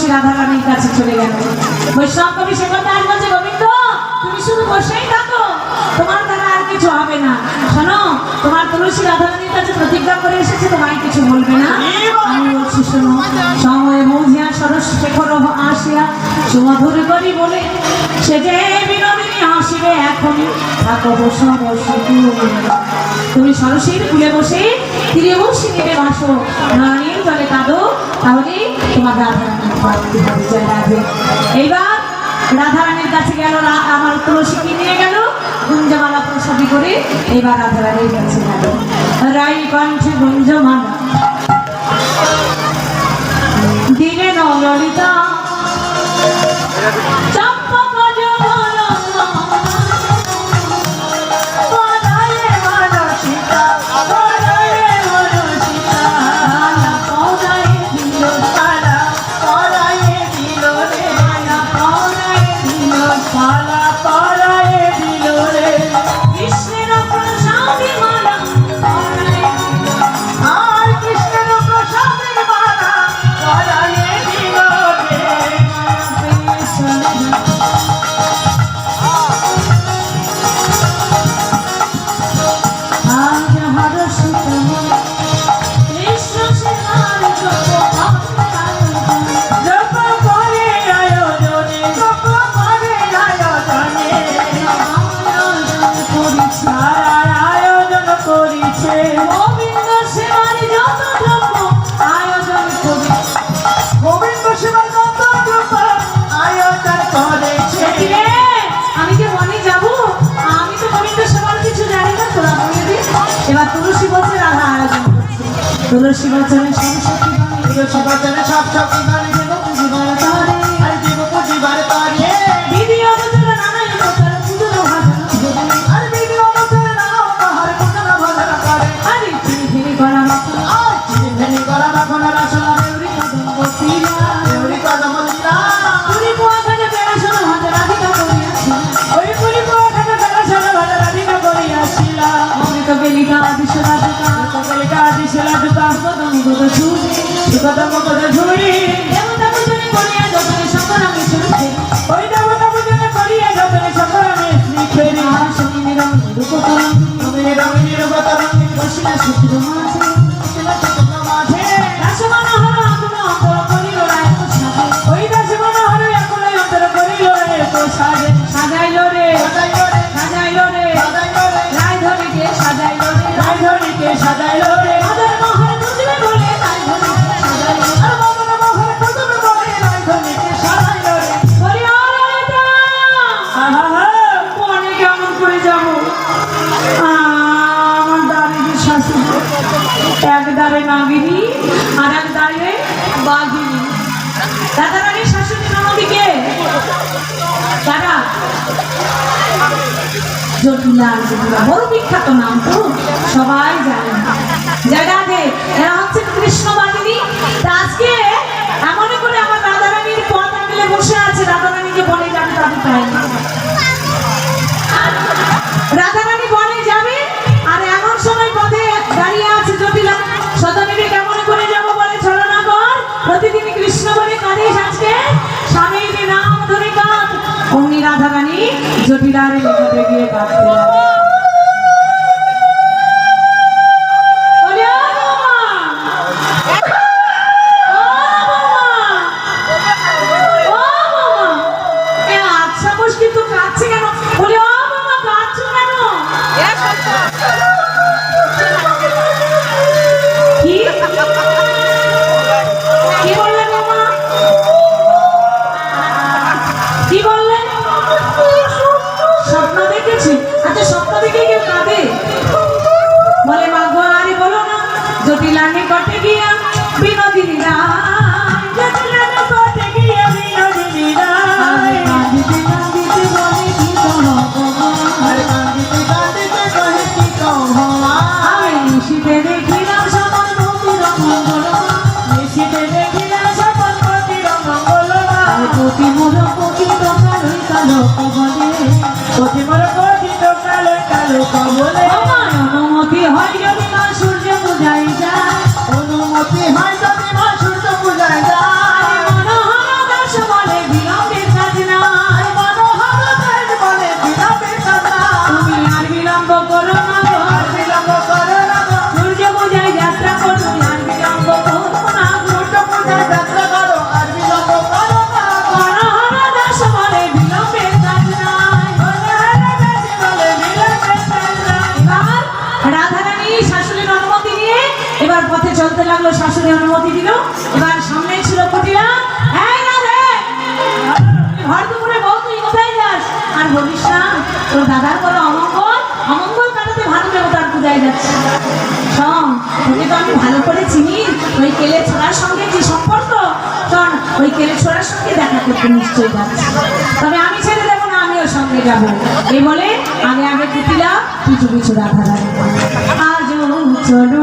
বসে রাধা রানীর কাছে চলে গেল। বৈষ্ণব কবি সে কথা আর বলছে গোবিন্দ তুমি শুধু বসেই থাকো। তোমার দ্বারা আর কিছু হবে না। শোনো তোমার তুলসী রাধা রানীর কাছে প্রতিজ্ঞা করে এসেছে তোমায় কিছু বলবে না? আমি বলছি শোনো সময় বুঝিয়া সরস শেখর আসিয়া সুমধুর করি বলে সে যে বিনোদিনী আসিবে এখন থাকো বসো বসো তুমি। সরসীর ফুলে বসে তীরে বসে নেবে বাসো। নারীর জলে কাঁদো তাহলে তোমার রাধা এইবার রাধারানীর কাছে গেল আমার তুলসীকে নিয়ে গেল? গুঞ্জমালা প্রসাদি করে এবার রাধারানীর কাছে গেল। রাই কণ্ঠে গুঞ্জমালা দিলেন ললিতা চম্পক তুলসী বাচনে সব শক্তি তুলসী বাচনে সব শক্তি হয় বাঘিনী দাঁড়িয়ে বাঘিনী। দাদারানির শাশুড়ি তারা জটিলা বড় বিখ্যাত নাম তো সবাই জানে। জায়গা জটিলার নিকটে গিয়ে কাঁদতে শাশুড়ি অনুমতি দিল, এবার সামনে ছিল কুটিরা ঘর দুপুরে বউ তুই কোথায় যাস? আর বলিস তোর দাদার বলো ভালো তো আমি ভালো করে ওই কেলে সঙ্গে কি সম্পর্ক? ওই কেলে সঙ্গে দেখা করতে তবে আমি ছেড়ে দেবো না, আমিও সঙ্গে যাব। এই বলে আগে আগে কুটিলা পিছু পিছু রাধা রাধা আজও চলু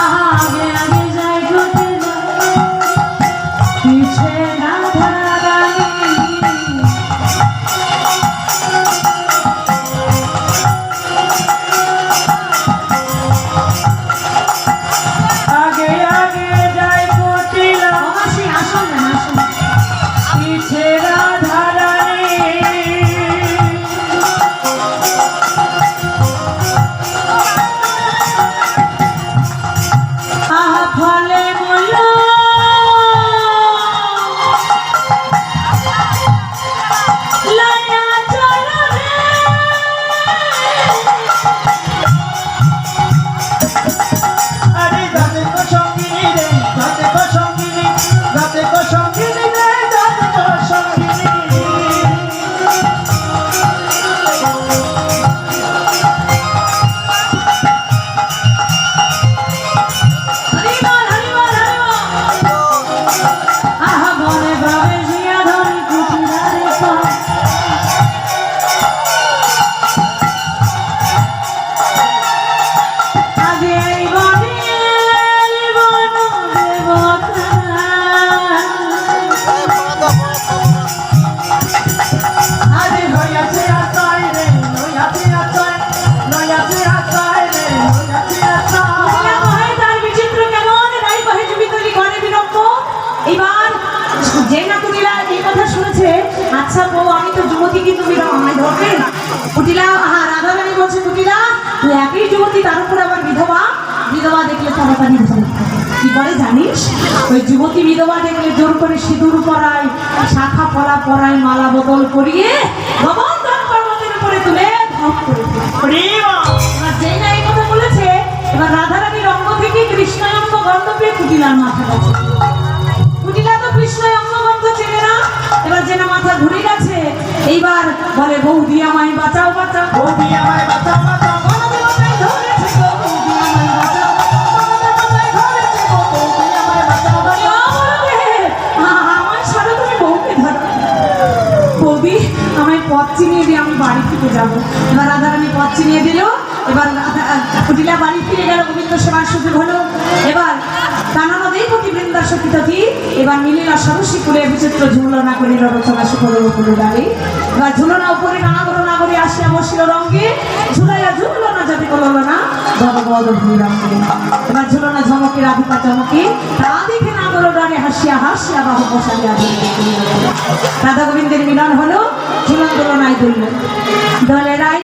Ah. কুটিলা তুই একই যুবতী, তার আবার বিধবা? বিধবা দেখলে তাড়াতাড়ি কি করে জানিস? ওই যুবতী বিধবা দেখলে জোর করে সিঁদুর পরায়, শাখা পলা পরায়, মালা বদল করিয়ে ভগবান পর্বতের উপরে তুলে ধপ করে বলে বৌদি আমায় বাঁচাও বাঁচাও বৌদি আমায় বাঁচাও বাঁচাও গণদেবতায় ধরেছে গো, বৌদি আমায় বাঁচাও। গণদেবতায় ধরেছে গো, বৌদি আমায় বাঁচাও বলে, বাঁচাও। "ও বলবে, আ- আমায় ছাড়ো তুমি বউকে ধরো বৌদি আমায় পথ চিনিয়ে দিয়ে আমি বাড়ি ফিরে যাব এবার রাধারানী পথ চিনিয়ে দিল এবার রাধা- বাড়ি ফিরে গেল গোবিন্দ সেবার সুযোগ হলো এবার কানানো দেই প্রতি বৃন্দা সখিততি এবার মিলিলা সরস্বী কুলে বিচিত্র ঝুলনা করিল রচনা সুকরের উপরে দাঁড়ি এবার ঝুলনা উপরে নানা করো না করে আসিয়া বসিল রঙ্গে ঝুলাইয়া ঝুলল না যাতে করল না ভগবদ ভূরঙ্গে এবার ঝুলনা ঝমকে, রাধিকা চমকে তা দেখে না করো ডারে হাসিয়া হাসিয়া বাহু বসাইয়া দিল। রাধা গোবিন্দের মিলন হলো ঝুলন দোলনায় দুলল দলে রায়